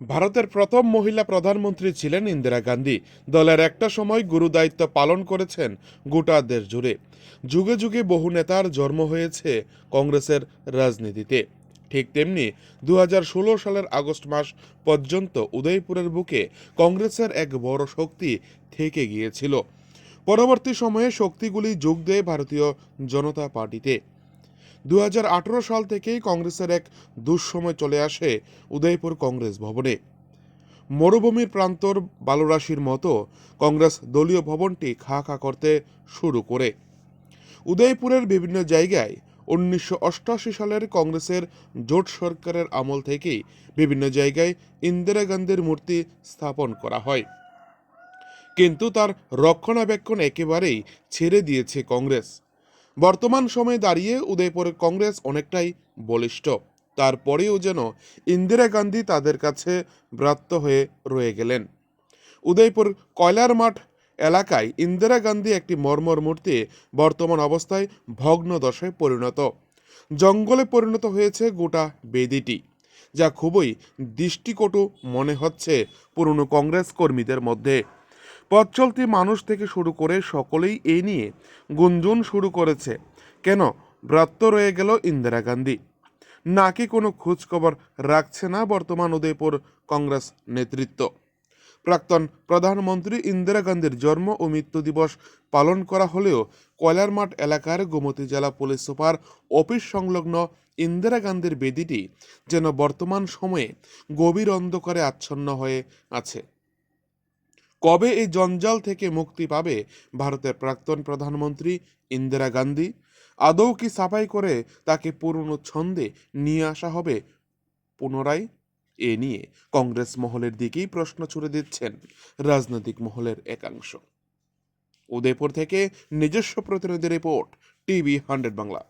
ভারতের প্রথম মহিলা প্রধানমন্ত্রী ছিলেন ইন্দিরা গান্ধী। দলের একটা সময় গুরু দায়িত্ব পালন করেছেন গোটা দেশ জুড়ে। যুগে যুগে বহু নেতার জন্ম হয়েছে কংগ্রেসের রাজনীতিতে। ঠিক তেমনি দু হাজার ষোলো সালের আগস্ট মাস পর্যন্ত উদয়পুরের বুকে কংগ্রেসের এক বড় শক্তি থেকে গিয়েছিল। পরবর্তী সময়ে শক্তিগুলি যোগ দেয় ভারতীয় জনতা পার্টিতে। দু হাজার আঠারো সাল থেকেই কংগ্রেসের এক দুঃসময় চলে আসে উদয়পুর কংগ্রেস ভবনে। মরুভূমির প্রান্তর বালুরাশির মতো কংগ্রেস দলীয় ভবনটি খা খা করতে শুরু করে। উদয়পুরের বিভিন্ন জায়গায় উনিশশো সালের কংগ্রেসের জোট সরকারের আমল থেকেই বিভিন্ন জায়গায় ইন্দিরা গান্ধীর মূর্তি স্থাপন করা হয়। কিন্তু তার রক্ষণাবেক্ষণ একেবারেই ছেড়ে দিয়েছে কংগ্রেস। বর্তমান সময়ে দাঁড়িয়ে উদয়পুরের কংগ্রেস অনেকটাই বলিষ্ঠ। তারপরেও যেন ইন্দিরা গান্ধী তাদের কাছে ব্রাত্য হয়ে রয়ে গেলেন। উদয়পুর কয়লার মাঠ এলাকায় ইন্দিরা গান্ধী একটি মর্মর মূর্তি বর্তমান অবস্থায় ভগ্ন দশায় পরিণত। জঙ্গলে পরিণত হয়েছে গোটা বেদিটি, যা খুবই দৃষ্টিকটু মনে হচ্ছে পুরনো কংগ্রেস কর্মীদের মধ্যে। পথ চলতি মানুষ থেকে শুরু করে সকলেই এ নিয়ে গুঞ্জন শুরু করেছে। কেন? ব্রাত্য রয়ে গেল ইন্দিরা গান্ধী। নাকি কোনো খোঁজখবর রাখছে না বর্তমান উদয়পুর কংগ্রেস নেতৃত্ব? প্রাক্তন প্রধানমন্ত্রী ইন্দিরা গান্ধীর জন্ম ও মৃত্যু দিবস পালন করা হলেও কয়লার মাঠ এলাকার গোমতী জেলা পুলিশ সুপার অফিস সংলগ্ন ইন্দিরা গান্ধীর বেদিটি যেন বর্তমান সময়ে গভীর অন্ধকারে আচ্ছন্ন হয়ে আছে। কবে এই জঞ্জাল থেকে মুক্তি পাবে ভারতের প্রাক্তন প্রধানমন্ত্রী ইন্দিরা গান্ধী? আদৌ কি সাফাই করে তাকে পুরনো ছন্দে নিয়ে আসা হবে? পুনরায় এ নিয়ে কংগ্রেস মহলের দিকেই প্রশ্ন ছুড়ে দিচ্ছেন রাজনৈতিক মহলের একাংশ। উদয়পুর থেকে নিজস্ব প্রতিনিধি রিপোর্ট, টিভি হান্ড্রেড বাংলা।